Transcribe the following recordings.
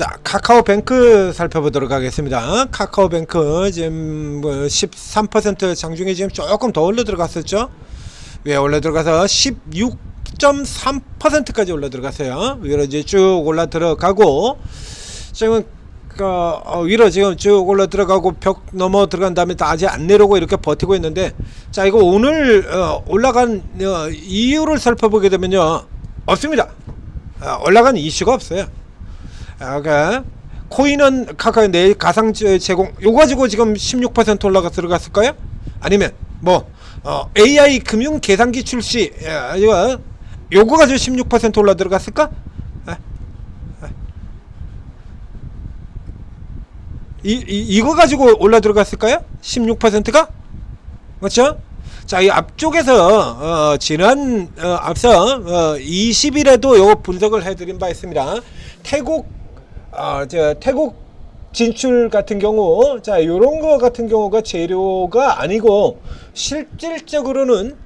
자, 카카오뱅크 살펴보도록 하겠습니다. 카카오뱅크 지금 뭐13% 장중에 지금 조금 더 올라 들어갔었죠. 왜 올라 들어가서 16.3%까지 올라 들어갔어요. 위로 이제 쭉 올라 들어가고 지금 그, 어, 위로 지금 쭉 올라 들어가고 벽 넘어 들어간 다음에 다 아직 안 내려오고 이렇게 버티고 있는데 자 이거 오늘 어, 올라간 어, 이유를 살펴보게 되면요 없습니다. 어, 올라간 이슈가 없어요. 아, 그 코인은 카카오 내 가상 제- 제공 요거 가지고 지금 16% 올라가 들어갔을까요? 아니면 뭐 어, AI 금융 계산기 출시 야, 이거 요거 가지고 16% 올라 들어갔을까? 아, 아. 이, 이 이거 가지고 올라 들어갔을까요? 16%가? 그렇죠? 자, 이 앞쪽에서 어, 지난 어, 앞서 어, 20일에도 요 분석을 해드린 바 있습니다. 태국 어, 저 태국 진출 같은 경우, 자, 요런 거 같은 경우가 재료가 아니고 실질적으로는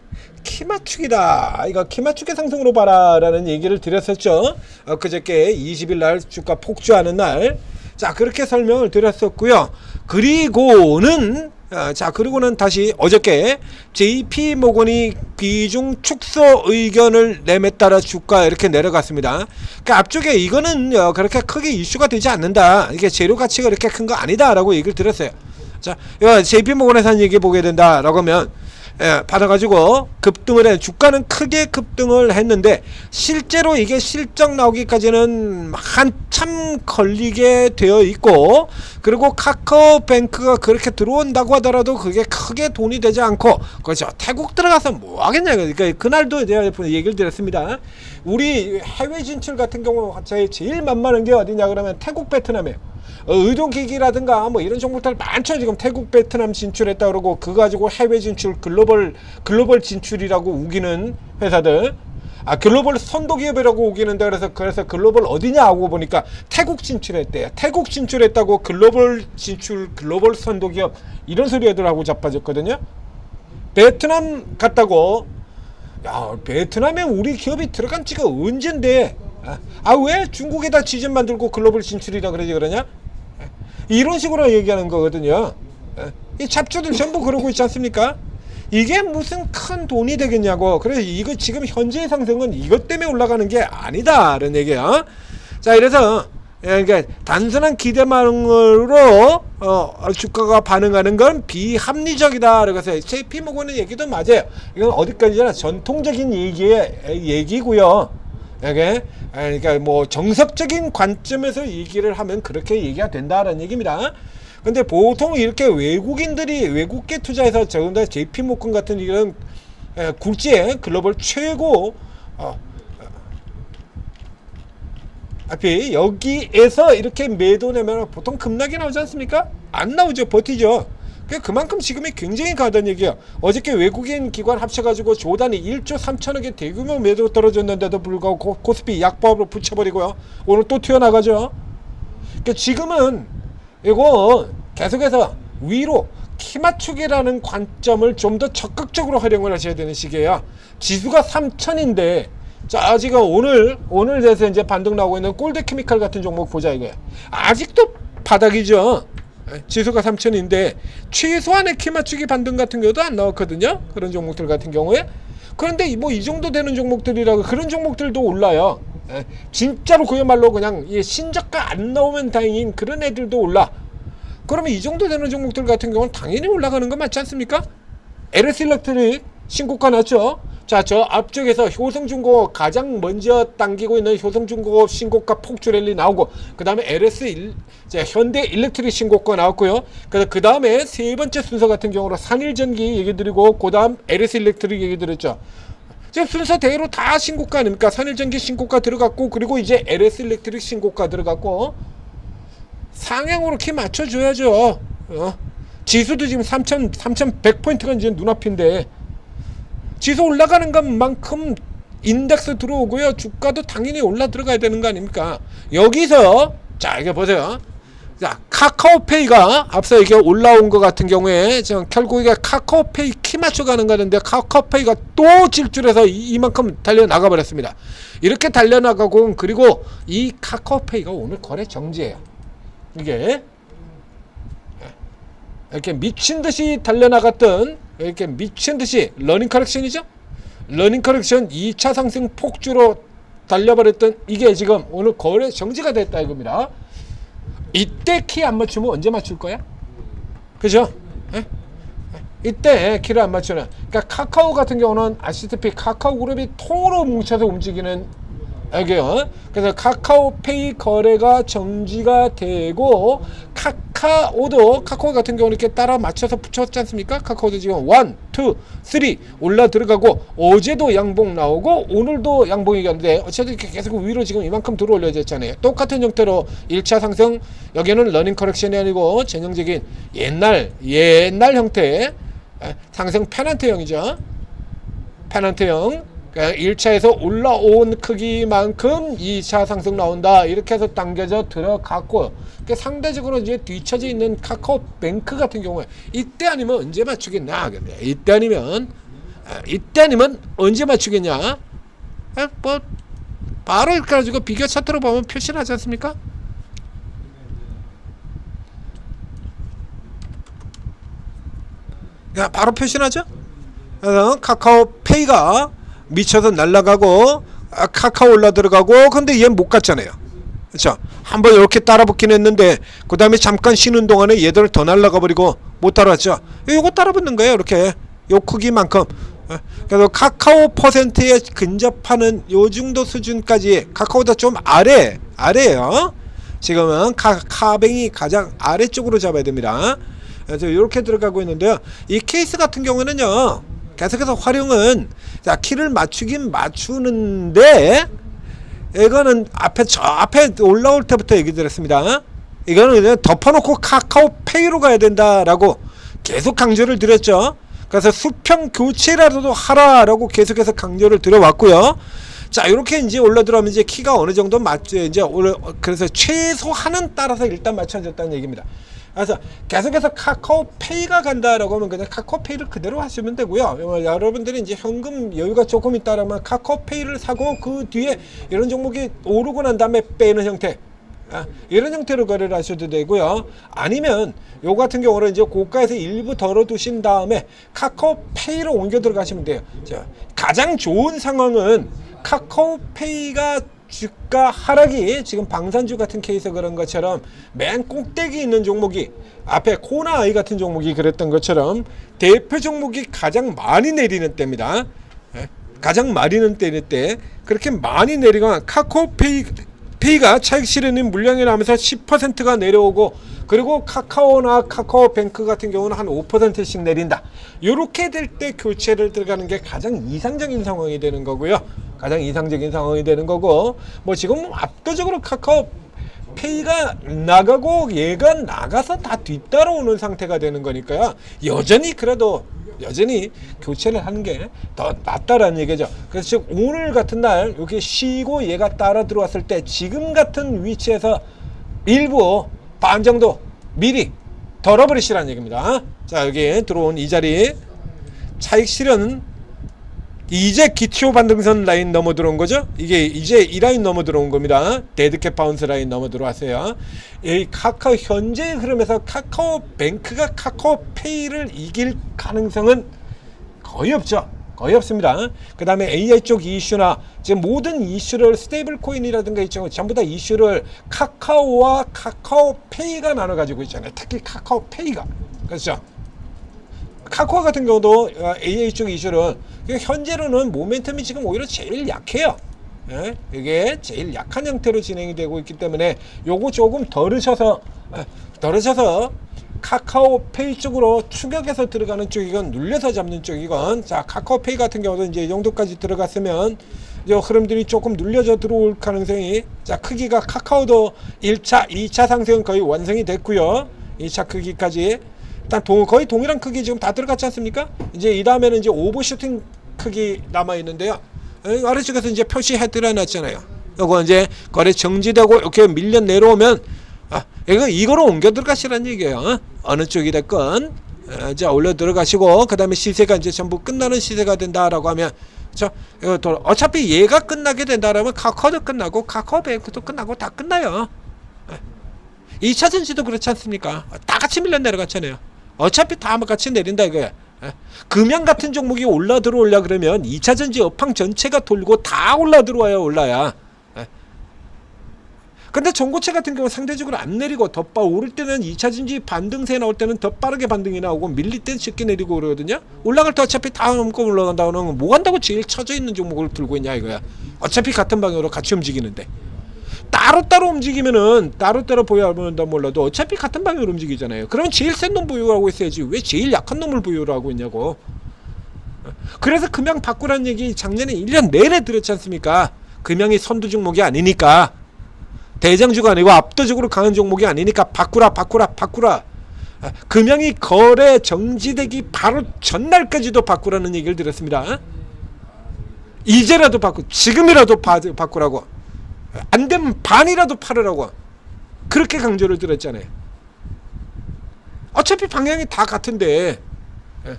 키 맞추기다. 이거 키 맞추기 상승으로 봐라라는 얘기를 드렸었죠. 어, 그저께 20일 날 주가 폭주하는 날. 자, 그렇게 설명을 드렸었고요. 그리고는 아, 자 그리고는 다시 어저께 JP 모건이 비중 축소 의견을 내에 따라 주가 이렇게 내려갔습니다. 그 앞쪽에 이거는 어, 그렇게 크게 이슈가 되지 않는다. 이게 재료 가치가 그렇게 큰 거 아니다라고 얘기를 드렸어요. 자, JP 모건에서 한 얘기 보게 된다라고 하면 예, 받아가지고 급등을 해 주가는 크게 급등을 했는데 실제로 이게 실적 나오기까지는 한참 걸리게 되어 있고 그리고 카카오뱅크가 그렇게 들어온다고 하더라도 그게 크게 돈이 되지 않고 그렇죠. 태국 들어가서 뭐 하겠냐 그러니까 그날도 제가 얘기를 드렸습니다. 우리 해외 진출 같은 경우 제일, 제일 만만한 게 어디냐 그러면 태국 베트남이에요 어, 의료기기라든가 뭐 이런 종목들 많죠. 지금 태국 베트남 진출했다 그러고 그거 가지고 해외 진출 글로벌 글로벌 진출이라고 우기는 회사들 아 글로벌 선도 기업이라고 우기는데 그래서 그래서 글로벌 어디냐 하고 보니까 태국 진출했대요 태국 진출했다고 글로벌 진출 글로벌 선도 기업 이런 소리 애들 하고 자빠졌거든요 베트남 갔다고 야 베트남에 우리 기업이 들어간 지가 언젠데 아 왜 중국에다 지진 만들고 글로벌 진출이라 그러지 그러냐 이런 식으로 얘기하는 거거든요. 예. 이 잡주들 전부 그러고 있지 않습니까? 이게 무슨 큰 돈이 되겠냐고. 그래서 이거 지금 현재 상승은 이것 때문에 올라가는 게 아니다라는 얘기야. 자, 이래서 예, 그러니까 단순한 기대만으로 어, 주가가 반응하는 건 비합리적이다. 그래서 JP 모건의 얘기도 맞아요. 이건 어디까지나 전통적인 얘기의 얘기고요. 이게 그러니까 뭐 정석적인 관점에서 얘기를 하면 그렇게 얘기가 된다라는 얘기입니다. 근데 보통 이렇게 외국인들이 외국계 투자해서 저금다 JP 모건 같은 이런 에, 굴지의 글로벌 최고 어, 앞에 여기에서 이렇게 매도 내면 보통 급락이 나오지 않습니까? 안 나오죠. 버티죠. 그 그만큼 지금이 굉장히 가다는 얘기야. 어저께 외국인 기관 합쳐가지고 조단이 1조 3천억의 대규모 매도 떨어졌는데도 불구하고 고, 코스피 약법으로 붙여버리고요. 오늘 또 튀어나가죠. 그러니까 지금은 이거 계속해서 위로 키 맞추기라는 관점을 좀 더 적극적으로 활용을 하셔야 되는 시기예요. 지수가 3천인데 자 지금 오늘 오늘 돼서 이제 반등 나오고 있는 골드 케미칼 같은 종목 보자 이거야. 아직도 바닥이죠. 예, 지수가 3천인데 최소한의 키 맞추기 반등 같은 경우도 안 나왔거든요. 그런 종목들 같은 경우에 그런데 뭐 이 정도 되는 종목들이라고 그런 종목들도 올라요. 예, 진짜로 그야말로 그냥 이 신저가 안 나오면 다행인 그런 애들도 올라. 그러면 이 정도 되는 종목들 같은 경우는 당연히 올라가는 거 맞지 않습니까? LS 일렉트릭 신고가 났죠. 자, 저 앞쪽에서 효성중공업 가장 먼저 당기고 있는 효성중공업 신고가 폭주 랠리 나오고 그 다음에 LS 현대 일렉트릭 신고가 나왔고요. 그 다음에 세 번째 순서 같은 경우로 산일전기 얘기 드리고 그 다음 LS 일렉트릭 얘기 드렸죠. 지금 순서대로 다 신고가 아닙니까? 산일전기 신고가 들어갔고 그리고 이제 LS 일렉트릭 신고가 들어갔고 상향으로 키 맞춰줘야죠. 어? 지수도 지금 3,000, 3,100포인트가 이제 눈앞인데 지수 올라가는 것만큼 인덱스 들어오고요. 주가도 당연히 올라 들어가야 되는 거 아닙니까? 여기서 자 이게 보세요. 자, 카카오페이가 앞서 이게 올라온 것 같은 경우에 지금 결국 이게 카카오페이 키 맞춰가는 거는데 카카오페이가 또 질주해서 이- 이만큼 달려 나가 버렸습니다. 이렇게 달려 나가고 그리고 이 카카오페이가 오늘 거래 정지예요. 이게 이렇게 미친 듯이 달려 나갔던 이렇게 미친 듯이 러닝 커렉션이죠. 러닝 커렉션 2차 상승 폭주로 달려버렸던 이게 지금 오늘 거래 정지가 됐다 이겁니다. 이때 키 안 맞추면 언제 맞출 거야? 그죠? 예? 이때 키를 안 맞추는 그러니까 카카오 같은 경우는 아시다시피 카카오 그룹이 통으로 뭉쳐서 움직이는 알게요. 그래서 카카오페이 거래가 정지가 되고 카카오도 카카오 같은 경우는 이렇게 따라 맞춰서 붙였지 않습니까? 카카오도 지금 1, 2, 3 올라 들어가고 어제도 양봉 나오고 오늘도 양봉이었는데 어쨌든 계속 위로 지금 이만큼 들어 올려졌잖아요. 똑같은 형태로 1차 상승 여기는 러닝 커렉션이 아니고 전형적인 옛날 옛날 형태의 에, 상승 페넌트형이죠. 페넌트형 그러니까 1차에서 올라온 크기만큼 2차 상승 나온다 이렇게 해서 당겨져 들어갔고 그러니까 상대적으로 이제 뒤처져 있는 카카오뱅크 같은 경우에 이때 아니면 언제 맞추겠냐 근데 이때 아니면 아, 이때 아니면 언제 맞추겠냐 아, 뭐 바로 이렇게 가지고 비교 차트로 보면 표시를 하지 않습니까? 야 바로 표시나죠? 카카오페이가 미쳐서 날아가고 아, 카카오 올라 들어가고 근데 얘 못 갔잖아요. 그렇죠? 한번 이렇게 따라 붙긴 했는데 그 다음에 잠깐 쉬는 동안에 얘들 더 날아가 버리고 못 따라왔죠. 이거 따라 붙는 거예요. 이렇게 요 크기만큼. 어, 그래서 카카오 퍼센트에 근접하는 요 정도 수준까지 카카오보다 좀 아래 아래예요. 지금은 카, 카뱅이 가장 아래쪽으로 잡아야 됩니다. 그래서 이렇게 들어가고 있는데요. 이 케이스 같은 경우는요. 계속해서 활용은 자 키를 맞추긴 맞추는데 이거는 앞에 저 앞에 올라올 때부터 얘기 드렸습니다. 이거는 그냥 덮어놓고 카카오페이로 가야 된다라고 계속 강조를 드렸죠. 그래서 수평 교체라도 하라라고 계속해서 강조를 드려왔고요. 자 이렇게 이제 올라 들어가면 이제 키가 어느 정도 맞죠 이제 올라 그래서 최소한은 따라서 일단 맞춰졌다는 얘기입니다. 그래서 계속해서 카카오페이가 간다라고 하면 그냥 카카오페이를 그대로 하시면 되고요. 어, 여러분들이 이제 현금 여유가 조금 있다라면 카카오페이를 사고 그 뒤에 이런 종목이 오르고 난 다음에 빼는 형태. 아, 이런 형태로 거래를 하셔도 되고요. 아니면 요 같은 경우는 이제 고가에서 일부 덜어두신 다음에 카카오페이로 옮겨 들어가시면 돼요. 자, 가장 좋은 상황은 카카오페이가 주가 하락이 지금 방산주 같은 케이스 그런 것처럼 맨 꼭대기 있는 종목이 앞에 코나 아이 같은 종목이 그랬던 것처럼 대표 종목이 가장 많이 내리는 때입니다. 예? 가장 많이 내리는 때 그렇게 많이 내리거나 카카오페이 페이가 차익 실현이 물량이 나면서 10%가 내려오고 그리고 카카오나 카카오뱅크 같은 경우는 한 5%씩 내린다. 이렇게 될 때 교체를 들어가는 게 가장 이상적인 상황이 되는 거고요. 가장 이상적인 상황이 되는 거고 뭐 지금 압도적으로 카카오 페이가 나가고 얘가 나가서 다 뒤따라오는 상태가 되는 거니까요. 여전히 그래도 여전히 교체를 하는 게 더 낫다라는 얘기죠. 그래서 즉 오늘 같은 날 이렇게 쉬고 얘가 따라 들어왔을 때 지금 같은 위치에서 일부 반 정도 미리 덜어버리시라는 얘기입니다. 자 여기 들어온 이 자리 차익 실현 이제 기초 반등선 라인 넘어 들어온 거죠? 이게 이제 이 라인 넘어 들어온 겁니다. 데드캣 바운스 라인 넘어 들어왔어요. 이 카카오 현재 흐름에서 카카오 뱅크가 카카오 페이를 이길 가능성은 거의 없죠. 거의 없습니다. 그 다음에 AI 쪽 이슈나 지금 모든 이슈를 스테이블 코인이라든가 있죠. 전부 다 이슈를 카카오와 카카오페이가 나눠 가지고 있잖아요. 특히 카카오페이가. 그렇죠. 카카오 같은 경우도 어, AA 쪽 이슈는 현재로는 모멘텀이 지금 오히려 제일 약해요. 예? 이게 제일 약한 형태로 진행이 되고 있기 때문에 요거 조금 덜으셔서 어, 덜으셔서 카카오페이 쪽으로 추격해서 들어가는 쪽이건 눌려서 잡는 쪽이건 자 카카오페이 같은 경우도 이제 이 정도까지 들어갔으면 이 흐름들이 조금 눌려져 들어올 가능성이 자 크기가 카카오도 1차 2차 상승 거의 완성이 됐고요 2차 크기까지 일단 동, 거의 동일한 크기 지금 다 들어갔지 않습니까 이제 이 다음에는 이제 오버슈팅 크기 남아 있는데요 에, 아래쪽에서 이제 표시해 드려 놨잖아요 요거 이제 거래 정지되고 이렇게 밀려 내려오면 아, 이거 이거로 옮겨 들어가시라는 얘기예요. 어? 어느 쪽이 됐건 어, 이제 올려 들어가시고 그 다음에 시세가 이제 전부 끝나는 시세가 된다라고 하면 저 이거 또 어차피 얘가 끝나게 된다라면 카카오도 끝나고 카카오뱅크도 끝나고 다 끝나요. 2차 전지도 그렇지 않습니까? 다 같이 밀려 내려갔잖아요. 어차피 다 같이 내린다 이거야. 예. 금양 같은 종목이 올라 들어올려 그러면 2차 전지 업황 전체가 돌고 다 올라 들어와야 올라야. 예. 근데 전고체 같은 경우 상대적으로 안 내리고 덧바 오를 때는 2차 전지 반등세 나올 때는 더 빠르게 반등이 나오고 밀릴 땐 쉽게 내리고 그러거든요. 올라갈 때 어차피 다 넘고 올라간다고는 뭐 한다고 제일 처져 있는 종목을 들고 있냐 이거야. 어차피 같은 방향으로 같이 움직이는데. 따로따로 움직이면은 따로따로 보유하면 몰라도 어차피 같은 방향으로 움직이잖아요. 그러면 제일 센 놈 보유하고 있어야지 왜 제일 약한 놈을 보유하고 있냐고. 그래서 금양 바꾸라는 얘기 작년에 1년 내내 들었지 않습니까? 금양이 선두 종목이 아니니까 대장주가 아니고 압도적으로 강한 종목이 아니니까 바꾸라 바꾸라 바꾸라. 아, 금양이 거래 정지되기 바로 전날까지도 바꾸라는 얘기를 들었습니다. 이제라도 바꾸 지금이라도 바, 바꾸라고. 안 되면 반이라도 팔으라고 그렇게 강조를 들었잖아요. 어차피 방향이 다 같은데 예.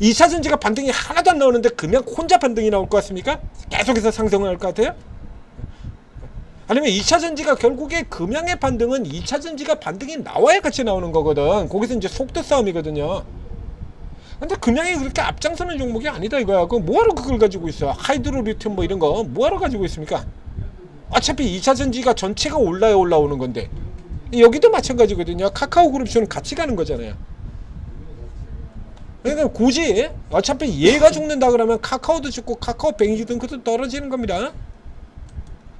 2차 전지가 반등이 하나도 안 나오는데 그냥 혼자 반등이 나올 것 같습니까? 계속해서 상승을 할것 같아요? 아니면 2차 전지가 결국에 금양의 반등은 2차 전지가 반등이 나와야 같이 나오는 거거든. 거기서 이제 속도 싸움이거든요. 근데 금양이 그렇게 앞장서는 종목이 아니다 이거야. 그 뭐하러 그걸 가지고 있어? 하이드로 리튬 뭐 이런 거 뭐하러 가지고 있습니까? 어차피 2차 전지가 전체가 올라야 올라오는 건데 여기도 마찬가지거든요. 카카오 그룹처럼 같이 가는 거잖아요. 그러니까 굳이 어차피 얘가 죽는다 그러면 카카오도 죽고 카카오 뱅이든 그도 떨어지는 겁니다.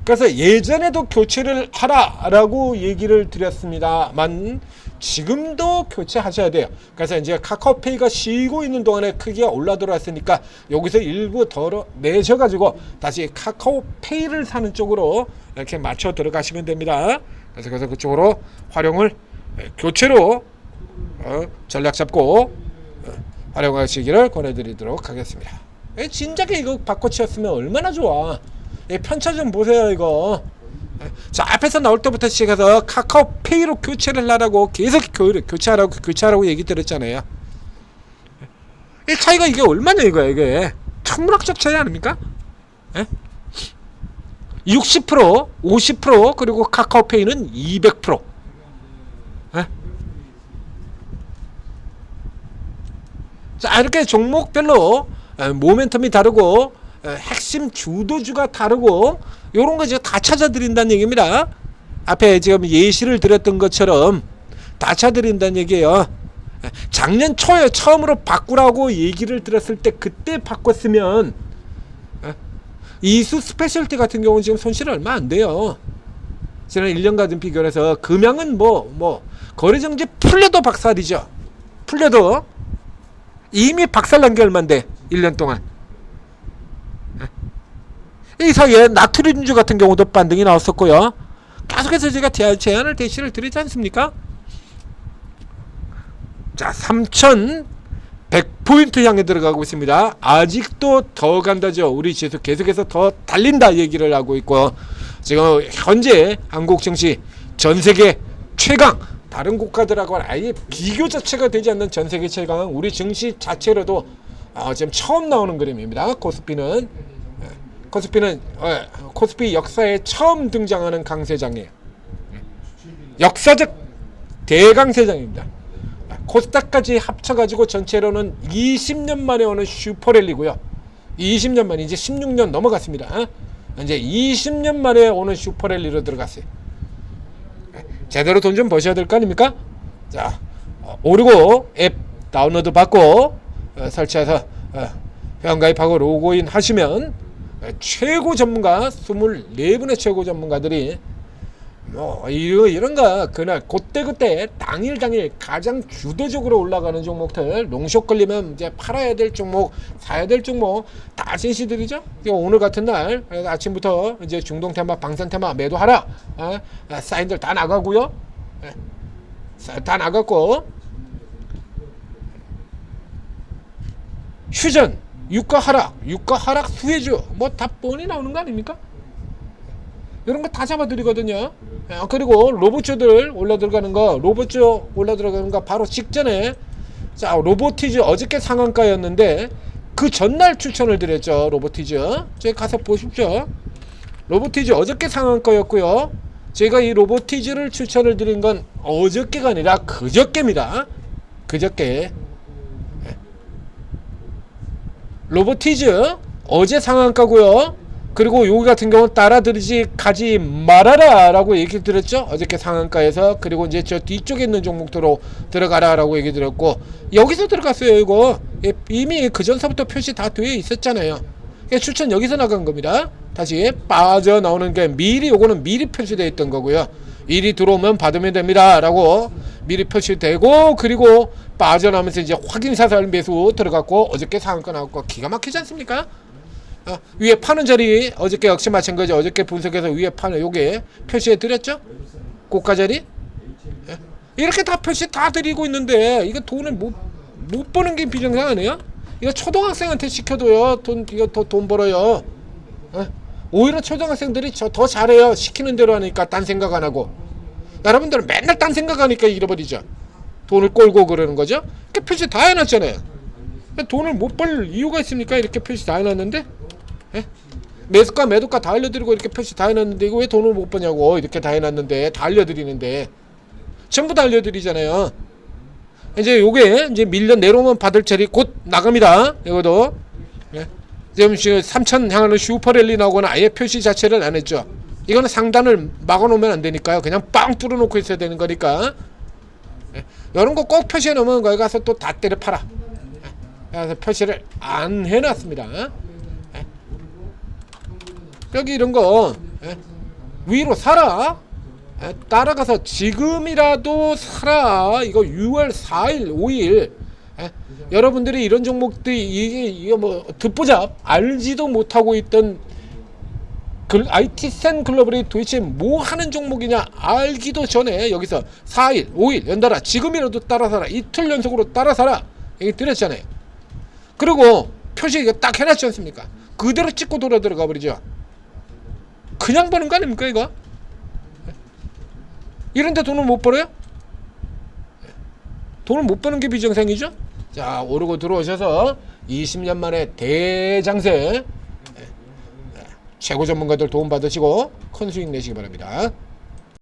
그래서 예전에도 교체를 하라라고 얘기를 드렸습니다만 지금도 교체하셔야 돼요. 그래서 이제 카카오페이가 쉬고 있는 동안에 크기가 올라 들어왔으니까 여기서 일부 덜어 내셔가지고 다시 카카오페이를 사는 쪽으로 이렇게 맞춰 들어가시면 됩니다. 그래서 그래서 그쪽으로 활용을 예, 교체로 어, 전략 잡고 어, 활용하시기를 권해드리도록 하겠습니다. 예, 진작에 이거 바꿔치웠으면 얼마나 좋아. 예, 편차 좀 보세요 이거. 자 앞에서 나올 때부터 시작해서 카카오페이로 교체를 하라고 계속 교, 교체하라고 교체하라고 얘기 들었잖아요. 이 차이가 이게 얼마냐 이거야 이게 천문학적 차이 아닙니까? 예? 60% 50% 그리고 카카오페이는 200% 예? 자 이렇게 종목별로 에, 모멘텀이 다르고 에, 핵심 주도주가 다르고 요런 거 이제 다 찾아드린다는 얘기입니다. 앞에 지금 예시를 드렸던 것처럼 다 찾아드린다는 얘기예요. 에, 작년 초에 처음으로 바꾸라고 얘기를 들었을 때 그때 바꿨으면 에, 이수 스페셜티 같은 경우는 지금 손실 얼마 안 돼요. 지난 1년간 비교를 해서 금양은 뭐 뭐 거래정지 풀려도 박살이죠. 풀려도 이미 박살난 게 얼만데 1년 동안 이 사이에 나트륨주 같은 경우도 반등이 나왔었고요. 계속해서 제가 제- 제안을 대시를 드리지 않습니까? 자 3100포인트 향해 들어가고 있습니다. 아직도 더 간다죠. 우리 지수 계속해서 더 달린다 얘기를 하고 있고 지금 현재 한국 증시 전 세계 최강 다른 국가들하고는 아예 비교 자체가 되지 않는 전 세계 최강 우리 증시 자체로도 어, 지금 처음 나오는 그림입니다. 코스피는. 예, 코스피는 어, 코스피 역사에 처음 등장하는 강세장이에요. 예. 역사적 대강세장입니다. 코스닥까지 합쳐가지고 전체로는 20년 만에 오는 슈퍼랠리고요. 20년 만에 이제 16년 넘어갔습니다. 이제 20년 만에 오는 슈퍼랠리로 들어갔어요. 제대로 돈 좀 버셔야 될 거 아닙니까? 자, 어, 오르고 앱 다운로드 받고 어, 설치해서 어, 회원가입하고 로그인 하시면 어, 최고 전문가 24분의 최고 전문가들이 뭐 이런 거 그날 그때 그때 당일 당일 가장 주도적으로 올라가는 종목들 롱숏 걸리면 이제 팔아야 될 종목 사야 될 종목 다 제시드리죠. 오늘 같은 날 아침부터 이제 중동 테마 방산 테마 매도하라 어? 아, 사인들 다 나가고요. 예. 사- 다 나갔고 휴전 유가 하락 유가 하락 수혜주 뭐 다 뻔히 나오는 거 아닙니까? 이런 거 다 잡아드리거든요. 예, 그리고 로봇주들 올라 들어가는 거, 로봇주 올라 들어가는 거 바로 직전에 자 로보티즈 어저께 상한가였는데 그 전날 추천을 드렸죠 로보티즈. 저기 가서 보십시오. 로보티즈 어저께 상한가였고요. 제가 이 로보티즈를 추천을 드린 건 어저께가 아니라 그저께입니다. 그저께. 예. 로보티즈 어제 상한가고요. 그리고 여기 같은 경우는 따라들이지 가지 말아라 라고 얘기 드렸죠. 어저께 상한가에서 그리고 이제 저 뒤쪽에 있는 종목도로 들어가라 라고 얘기 드렸고 여기서 들어갔어요. 이거 예, 이미 그 전서부터 표시 다 되어 있었잖아요. 그러니까 추천 여기서 나간 겁니다. 다시 빠져 나오는 게 미리 요거는 미리 표시되어 있던 거고요. 일이 들어오면 받으면 됩니다 라고 미리 표시되고 그리고 빠져나오면서 이제 확인 사살 매수 들어갔고 어저께 상한가 나왔고 기가 막히지 않습니까? 어, 위에 파는 자리 어저께 역시 마찬가지 어저께 분석해서 위에 파는 요게 표시해 드렸죠? 고가 자리 예? 이렇게 다 표시 다 드리고 있는데 이거 돈을 못, 못 버는 게 비정상 아니에요? 이거 초등학생한테 시켜도요 돈 이거 더 돈 벌어요 예? 오히려 초등학생들이 저 더 잘해요. 시키는 대로 하니까 딴 생각 안 하고. 여러분들은 맨날 딴 생각하니까 잃어버리죠. 돈을 꼴고 그러는 거죠? 이렇게 표시 다 해놨잖아요. 돈을 못 벌 이유가 있습니까? 이렇게 표시 다 해놨는데? 예? 매수가 매도가 다 알려드리고 이렇게 표시 다 해놨는데 이거 왜 돈을 못 버냐고. 이렇게 다 해놨는데 다 알려드리는데. 전부 다 알려드리잖아요. 이제 요게 이제 밀려 내려오면 받을 자리 곧 나갑니다. 이거도. 예? 지금 3천 향하는 슈퍼랠리 나오거나 아예 표시 자체를 안 했죠 이거는 상단을 막아놓으면 안 되니까요 그냥 빵 뚫어놓고 있어야 되는 거니까 예? 이런 거 꼭 표시해 놓으면 거기 가서 또 다 때려 팔아 예? 그래서 표시를 안 해놨습니다 예? 여기 이런 거 예? 위로 예? 따라가서 지금이라도 사라 이거 6월 4일 5일 예? 여러분들이 이런 종목들이 이게 이게 뭐 듣보잡 알지도 못하고 있던 글, IT센 글로벌이 도대체 뭐 하는 종목이냐 알기도 전에 여기서 4일 5일 연달아 지금이라도 따라 사라 이틀 연속으로 따라 사라 얘기 드렸잖아요 그리고 표시 이거 딱 해놨지 않습니까 그대로 찍고 돌아 들어가 버리죠 그냥 버는 거 아닙니까 이거 이런데 돈을 못 벌어요? 돈을 못 버는 게 비정상이죠? 자 오르고 들어오셔서 20년 만에 대장세 최고 전문가들 도움 받으시고 큰 수익 내시기 바랍니다.